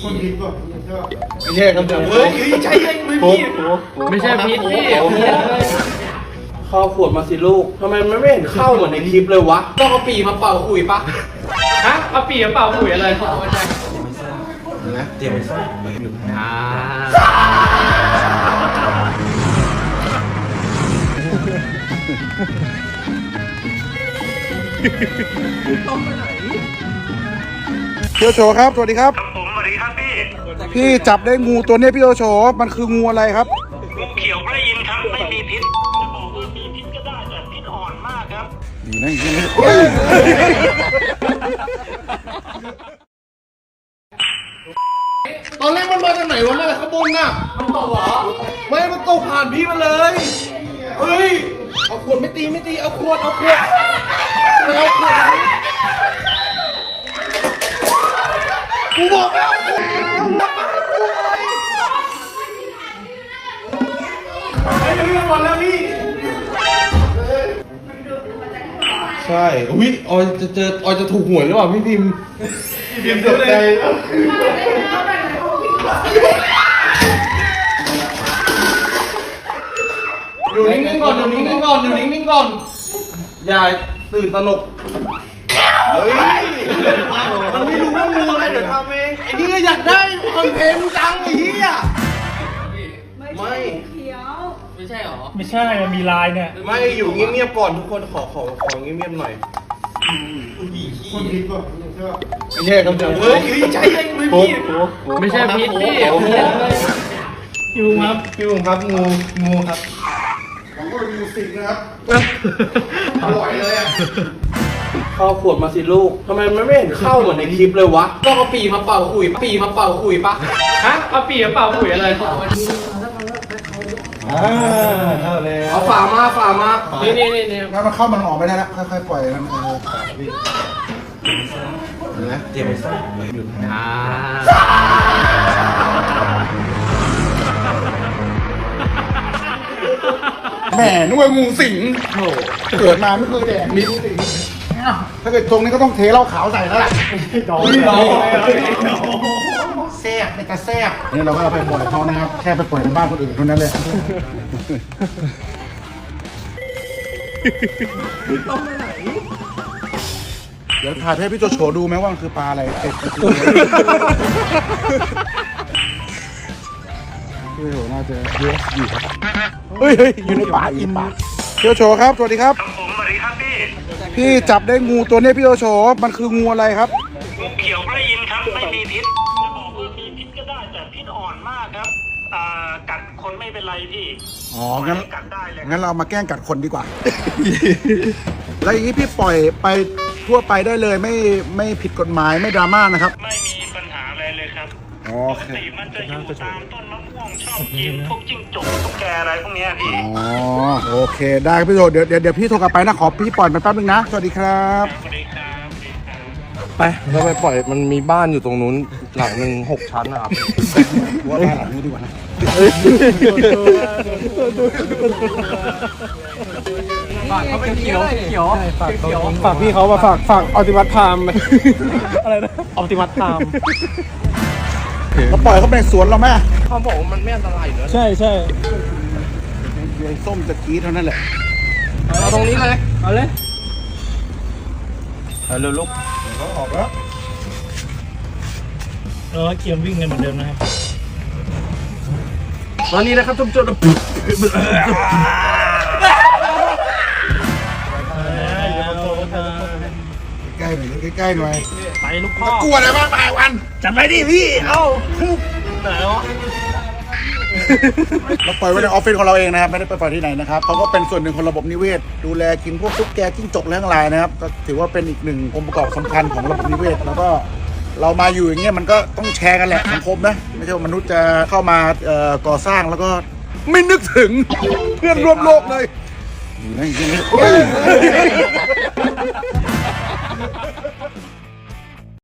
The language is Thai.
ไม่ใช่คำถามเฮ้ยใช่ใช่ไม่พี่ไม่ใช่พีทพี่เข้าขวดมาสิลูกทำไมมันไม่เห็นเข้าเหมือนในคลิปเลยวะ ต้องเอาปีมาเป่าขุยปะฮะเอาปีมาเป่าขุยอะไรอ่าพี่โอโฉครับ สวัสดีครับผมสวัส ดีครับพี่พี่จับได้งูตัวเนี้ยพี่โอโฉมันคืองูอะไรครับ งูเขียวไร่ยินครับไม่มีพิษจะบอกว่ามีพิษก็ได้แต่พิษอ่อนมากครับอยู่นั่นอย่างนี้ตอนแรกมันมาจากไหนวะมาจากข้างบนน่ะ มันตกเหรอ ไม่ มันตกผ่านพี่มาเลย เฮ้ย เอาขวดไม่ตีไม่ตี เอาขวด เอาขวดไม่เอาขวด ใช่อุ้ยออยจะเจอออยจะถูกหวยหรือเปล่าพี่พิมพ์พิมพ์ตกใจอยู่นิ่งๆก่อนอยู่นิ่งๆก่อนอยู่นิ่งๆก่อนอย่าตื่นตระหนกเฮ้ยมันไม่รู้ว่างูอะไรเดี๋ยวทำเองไอ้นี่ก็อยากได้คอนเทนต์จังไอ้เหี้ยไม่ไม่ ใช่หรอ ไม่ใช่มันมีลายเนี่ยไม่อยู่เงียบๆก่อนทุกคนขอขอขอเงียบๆหน่อยไม่ใช่คำถามเฮ้ยใช่ใช่ไม่พี่ไม่ใช่พีทพี่พี่บุ้งครับพี่บุ๋มครับงูงูครับผมก็เป็นงูสิงนะครับอร่อยเลยอะเข้าขวดมาสิลูกทำไมมันไม่เห็นเข้าเหมือนในคลิปเลยวะต้องเอาปีมาเป่าขุยปะปีมาเป่าขุยปะฮะเอาปีมาเป่าขุยอะไร อ่าเข้าแล้วเอาฝามาฝามานี่นี่นี่นี่แล้วมันเข้ามันออกไม่ได้แล้วค่อยๆปล่อยมันเออพี่อ่าแหม่นึกว่างูสิงโอ้เกิดมาไม่เคยแดกมีงูสิงถ้าเกิดตรงนี้ก็ต้องเทเหล้าขาวใส่แล้วล่ะดองดองแซ่ บในกระแซ่บนี่เราก็เอาไปปล่อยเขานะครับแค่ไปปล่อยในบ้านคนอื่นเท่านั้นเลยเดี๋ยวถ่ายให้พี่โจโฉดูไหมว่ามันคือปลาอะไรเอ็ดพี่โจโฉน่าจะเยอะอยู่ครับเฮ้ยเฮ้ยอยู่ในป่าอีป่าพี่โจโฉครับสวัสดีครับ ครับผมสวัสดีครับพี่พี่จับได้งูตัวเนี้ยพี่โจโฉมันคืองูอะไรครับงูเขียวไร่ เป็นไรพี่อ๋องั้นกัดได้เลยงั้นเรามาแกล้งกัดคนดีกว่า แล้วอย่างนี้พี่ปล่อยไปทั่วไปได้เลยไม่ไม่ผิดกฎหมายไม่ดราม่านะครับ ไม่มีปัญหาอะไรเลยครับโอปเคกติมันจะอยู่ตามต้นมะม่วงชอบกินพวกจิ้งจกตุ๊กแกอะไรพวกเนี้ยพี่ อ๋อ โอเค ได้ครับพี่โจเดี๋ยวเดี๋ยวเดี๋ยวพี่โทรกลับไปนะ ขอพี่ปล่อยมันแป๊บนึงนะ สวัสดีครับ สวัสดีครับสวัสดีครับ ไปเราไปปล่อยมันมีบ้านอยู่ตรงนู้นหลังหนึ่งหกชั้นนะครับว่าบ้านหลังนี้ดีกว่านะเขาเป็นเขียวเขียวฝากเขียวฝากพี่เขามาฝากฝากออติมัสพามอะไรนะออติมัสพามเราปล่อยเขาไปในสวนเราไหมเขาบอกว่ามันไม่อันตรายอยู่แล้วใช่ใช่เดี๋ยวไอ้ส้มจะกรีดเท่านั้นแหละเอาตรงนี้เลยเอาเลยเอาเร็วลูก ออกแล้วเออเกียมวิ่งกันเหมือนเดิมนะครับตอนนี้นะครับทุกคนใกล้ๆหน่อยใกล้ๆหน่อยไปลูกพ่อกลัวอะไรบ้างปลายวันจัดไปดิพี่ เอ้าไหนวะ เราปล่อยไว้ในออฟฟิศของเราเองนะครับไม่ได้ไปปล่อยที่ไหนนะครับเขาก็เป็นส่วนหนึ่งของระบบนิเวศ ดูแลกินพวกตุ๊กแกจิ้งจกและทั้งหลายนะครับก็ถือว่าเป็นอีกหนึ่งองค์ประกอบสำคัญของระบบนิเวศ แล้วก็เรามาอยู่อย่างเงี้ยมันก็ต้องแชร์กันแหละสังคมนะไม่ใช่ว่ามนุษย์จะเข้ามาเอ่อก่อสร้างแล้วก็ไม่นึกถึงเพื่อนร่วมโลกเลยอยู่นั่นอย่างนี้